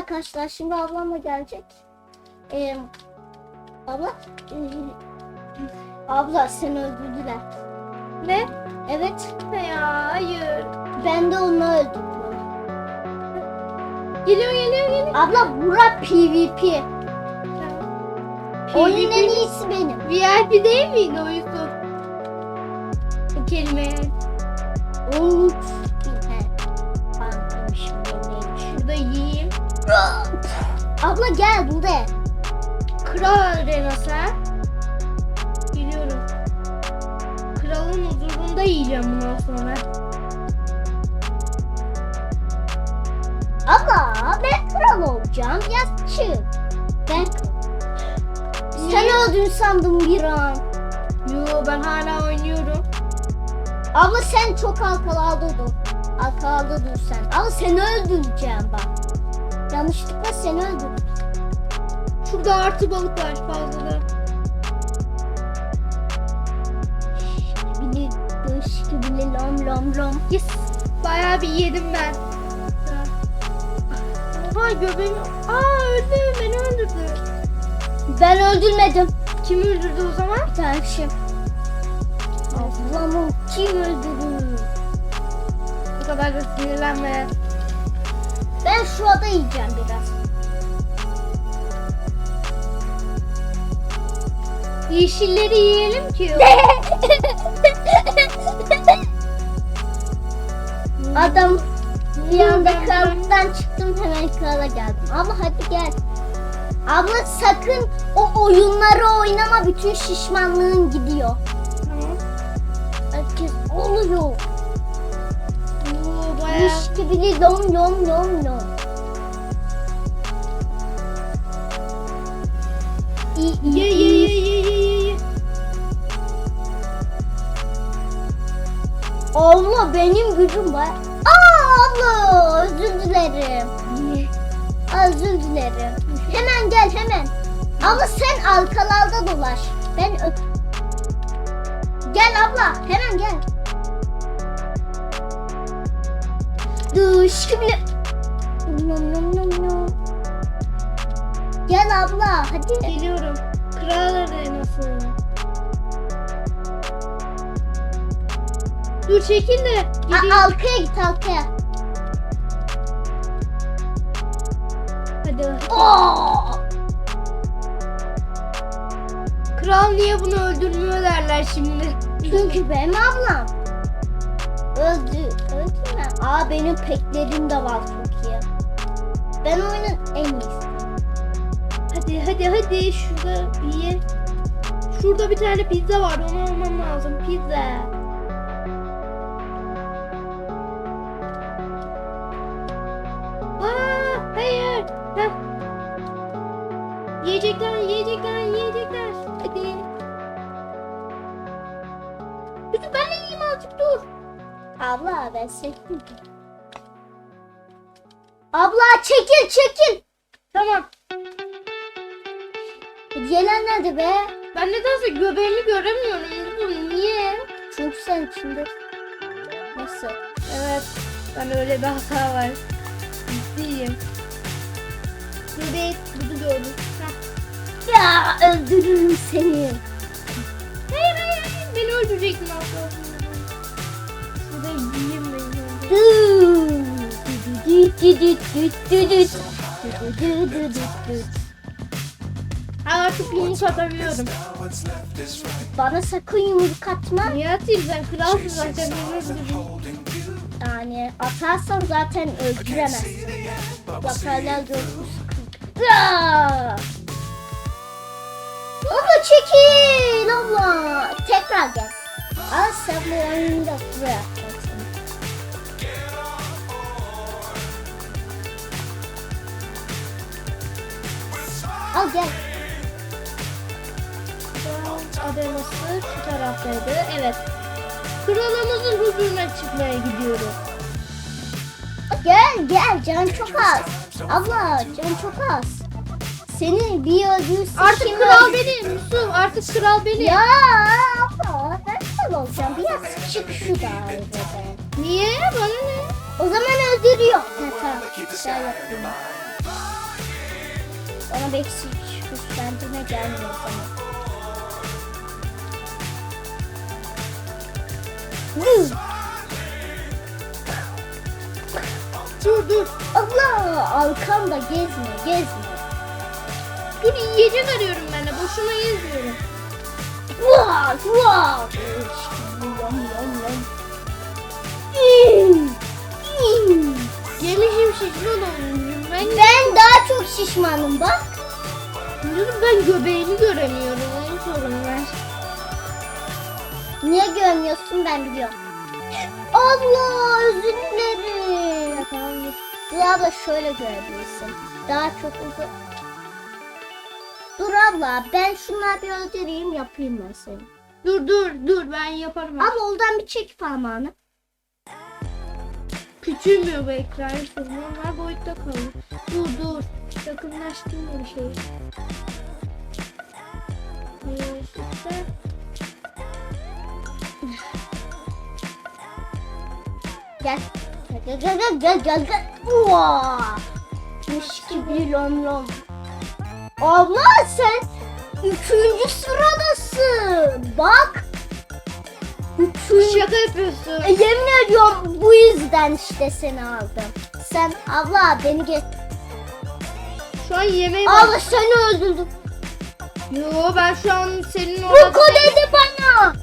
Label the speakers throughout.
Speaker 1: arkadaşlar şimdi ablamla gelecek. Ee, abla ee, abla seni öldürdüler.
Speaker 2: Ne?
Speaker 1: Evet
Speaker 2: Ya hayır.
Speaker 1: ben de onu öldürdüm.
Speaker 2: Geliyor geliyor geliyor.
Speaker 1: Abla bura PvP. Oyunun en iyisi benim.
Speaker 2: VIP değil miydi o Yusuf? Bu kelime.
Speaker 1: Onun he. Anlamışım Abla gel buraya.
Speaker 2: Kral arenası ha? Geliyorum. Kralın huzurunda yiyeceğim bundan sonra.
Speaker 1: Abla ben kral olacağım. Ya çık. Ben Sen öldün sandım bir an.
Speaker 2: Yo ben hala oynuyorum.
Speaker 1: Abla sen çok alkalı dur. Alkalı dur sen. Abla seni öldüreceğim bak. Yanlışlıkla seni öldürdüm.
Speaker 2: Şurada artı balık var fazla.
Speaker 1: Bili dış bile lom lom lom.
Speaker 2: Yes. Bayağı bir yedim ben. Oha göbeğim. Aa öldü beni öldürdü.
Speaker 1: Ben öldürmedim.
Speaker 2: Kim öldürdü o zaman?
Speaker 1: Bir tane şey. Ablamı kim öldürdü?
Speaker 2: Bu kadar da sinirlenme.
Speaker 1: Ben şu ada yiyeceğim biraz.
Speaker 2: Yeşilleri yiyelim ki.
Speaker 1: Adam bir anda krallıktan çıktım hemen krala geldim. Abla hadi gel. Abla sakın o oyunları oynama bütün şişmanlığın gidiyor. Herkes oluyor. Gibi lom lom lom lom.
Speaker 2: Ye ye ye ye ye ye.
Speaker 1: Allah benim gücüm var. Aa abla özür dilerim. Özür dilerim. Hemen gel hemen. Abla sen arkalarda dolaş. Ben öp. Gel abla hemen gel. Gibi. Nom nom nom nom. Gel abla hadi.
Speaker 2: Geliyorum. Kral arenası. Dur çekil de. Gideyim.
Speaker 1: A- arkaya git arkaya.
Speaker 2: Hadi.
Speaker 1: Oo!
Speaker 2: Kral niye bunu öldürmüyor derler şimdi.
Speaker 1: Çünkü benim ablam. Öldü. Öldü? Aa benim peklerim de var çok iyi. Ben oyunun en iyisi.
Speaker 2: Hadi hadi hadi şurada ye. Şurada bir tane pizza var onu almam lazım. Pizza. Aa hayır. Heh. Yiyecekler yiyecekler yiyecekler. Hadi. Lütfen ben de yiyeyim azıcık dur.
Speaker 1: Abla ben sevdim. Abla çekil çekil.
Speaker 2: Tamam.
Speaker 1: Gelen nerede be?
Speaker 2: Ben nedense göbeğini göremiyorum. Niye?
Speaker 1: Çünkü sen içinde. Nasıl?
Speaker 2: Evet. Ben öyle bir hata var. Ciddiyim. Evet. Bunu gördüm.
Speaker 1: Ya öldürürüm seni.
Speaker 2: Hayır hayır hayır. Beni öldürecektin abla. Ha, Artık yumruk atamıyorum.
Speaker 1: Bana sakın yumruk atma.
Speaker 2: Niye atayım sen kralsın zaten öldürdün.
Speaker 1: Yani atarsan zaten öldüremez. Görürsün. Ya! Abla çekil abla. Tekrar gel. Al sen bu oyunu da buraya Al gel.
Speaker 2: Kral arenası şu taraftaydı. Evet. Kralımızın huzuruna çıkmaya gidiyorum.
Speaker 1: Gel gel can çok az. Abla can çok az. Senin bir öldüğün
Speaker 2: Artık
Speaker 1: kim
Speaker 2: kral
Speaker 1: öldü-
Speaker 2: benim Yusuf. Artık kral benim.
Speaker 1: Ya abla ben kral olacağım. Biraz çık şu daireden.
Speaker 2: Niye? Bana ne?
Speaker 1: O zaman öldürüyor. Ha, tamam. Bana beksi güçlendirme gelmiyor sana. Vız!
Speaker 2: Dur dur.
Speaker 1: Allah arkamda gezme gezme.
Speaker 2: Dur yiyecek arıyorum ben de. Boşuna geziyorum.
Speaker 1: Vah vah. Yum. Hmm, hmm.
Speaker 2: Gelişim şişman olmuşum. Ben,
Speaker 1: Ben daha çok şişmanım bak.
Speaker 2: Dur, ben göbeğini göremiyorum. Onun sorunu var.
Speaker 1: Niye görmüyorsun ben biliyorum. Allah özür dilerim.
Speaker 2: Dur
Speaker 1: abla şöyle görebilirsin. Daha çok uzun. Dur abla ben şunları bir öldüreyim yapayım ben seni.
Speaker 2: Dur dur dur ben yaparım.
Speaker 1: Ama oradan bir çek parmağını.
Speaker 2: Küçülmüyor bu ekran. Normal boyutta kalıyor. Dur dur. Yakınlaştırma bir şey. İşte.
Speaker 1: Gel. Gel gel gel gel gel gel. Vaa. Mis gibi lom lom. Abla sen üçüncü sıradasın. Bak. Üçüncü.
Speaker 2: Şaka yapıyorsun.
Speaker 1: E, Yemin ediyorum bu yüzden işte seni aldım. Sen abla beni get.
Speaker 2: Şu an yemeği var.
Speaker 1: Abla seni öldürdüm.
Speaker 2: Yo ben şu an senin
Speaker 1: Bu
Speaker 2: orada...
Speaker 1: kod dedi bana.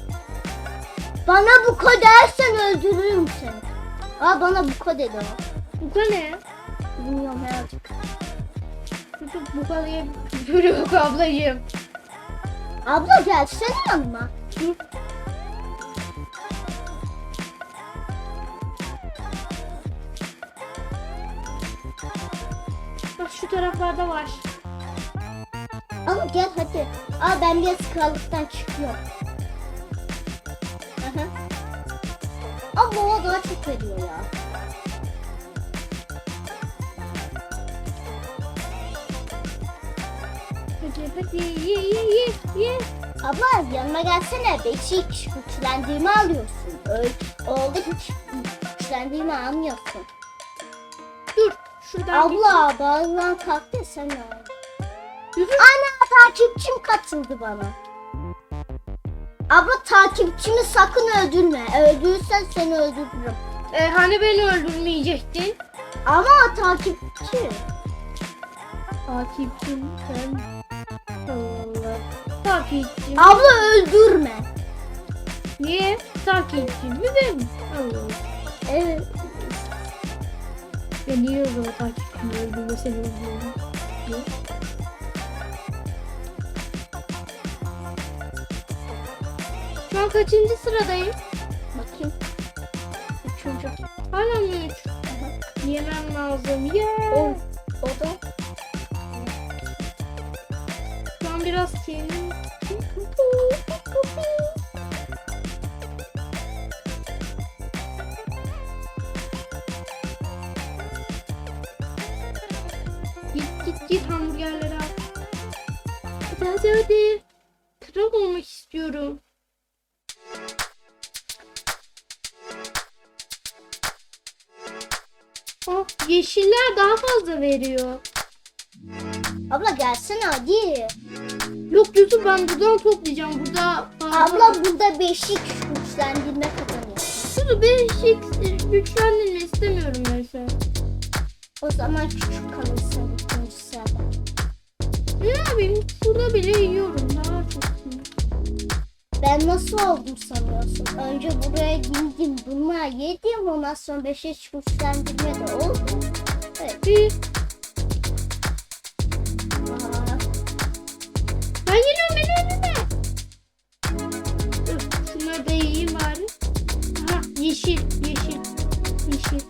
Speaker 1: Bana bu kod dersen öldürürüm seni. Aa bana bu kod dedi o.
Speaker 2: Bu ne?
Speaker 1: Bilmiyorum herhalde.
Speaker 2: Çocuk bu kadar küfür yok ablacığım.
Speaker 1: Abla gelsene yanıma.
Speaker 2: Dur. Şu taraflarda var.
Speaker 1: Ama gel hadi. Aa ben biraz krallıktan çıkıyorum. Aha. Abla o daha çok veriyor ya.
Speaker 2: Hadi hadi ye ye ye ye.
Speaker 1: Abla yanıma gelsene. Beşik güçlendirme alıyorsun. Öyle oldu hiç güçlendirme almıyorsun.
Speaker 2: Dur. Şuradan
Speaker 1: Abla bazen kalktı sen oldu?
Speaker 2: Yürü.
Speaker 1: Ana takipçim katıldı bana. Abla takipçimi sakın öldürme. Öldürürsen seni öldürürüm.
Speaker 2: E, hani beni öldürmeyecektin?
Speaker 1: Ama takipçi.
Speaker 2: Takipçim sen. Allah. Takipçim.
Speaker 1: Abla öldürme.
Speaker 2: Niye? Takipçim mi ben? Allah.
Speaker 1: Evet.
Speaker 2: Ya niye o zaman takipçimi öldürme seni öldürüyorum? Şu an kaçıncı sıradayım?
Speaker 1: Bakayım. Üçüncü.
Speaker 2: Hala mı üç? Yemem lazım. Yeah.
Speaker 1: O, o da.
Speaker 2: Git hamburgerleri al. Hadi hadi. Kral olmak istiyorum. Oh, yeşiller daha fazla veriyor.
Speaker 1: Abla gelsene hadi.
Speaker 2: Yok Yusuf ben buradan toplayacağım. Burada fazla.
Speaker 1: Abla burada beşik güçlendirme kazanıyorsun.
Speaker 2: Dur ben şey güçlendirme istemiyorum neyse.
Speaker 1: O zaman küçük kalırsın.
Speaker 2: Ne yapayım? Burada bile yiyorum. Daha çok.
Speaker 1: Ben nasıl oldum sanıyorsun? Önce buraya girdim, bunlar yedim, ondan sonra beşe güçlendirme de oldu. Evet.
Speaker 2: Bir.
Speaker 1: Aa,
Speaker 2: Ben yeniyorum beni önüme. Şunları da yiyeyim bari. Aha yeşil yeşil. Yeşil.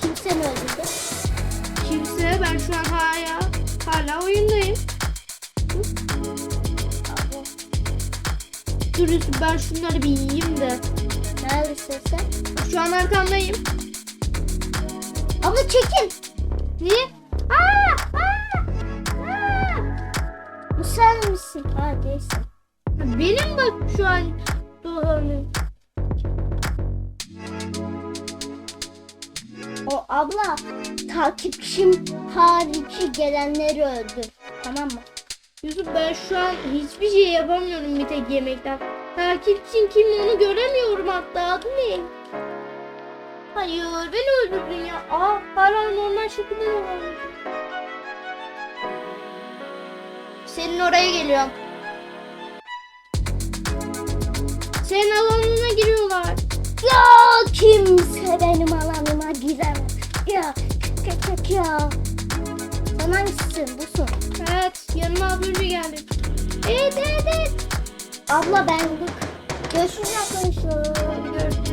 Speaker 1: kimse mi öldürdü?
Speaker 2: Kimse ben şu an hala Yusuf ben şunları bir yiyeyim de.
Speaker 1: neredesin sen?
Speaker 2: Şu an arkandayım.
Speaker 1: Abla çekin.
Speaker 2: Niye? Aa! Aa! Aa!
Speaker 1: Bu sen misin? Ha değilsin.
Speaker 2: Benim bak şu an dolanıyor.
Speaker 1: O abla takipçim harici gelenleri öldür. Tamam mı?
Speaker 2: Yusuf ben şu an hiçbir şey yapamıyorum bir tek yemekten. Takipçin kim onu göremiyorum hatta adı ne? Hayır beni öldürdün ya. Aa hala normal şekilde de var. Senin oraya geliyorum. Senin alanına giriyorlar.
Speaker 1: Ya kimse benim alanıma giremez. Ya ya ya. ya. Sen hangisisin? Busun.
Speaker 2: Evet yanıma az önce geldin. Evet evet evet.
Speaker 1: Abla ben Görüşürüz arkadaşlar. Görüşürüz.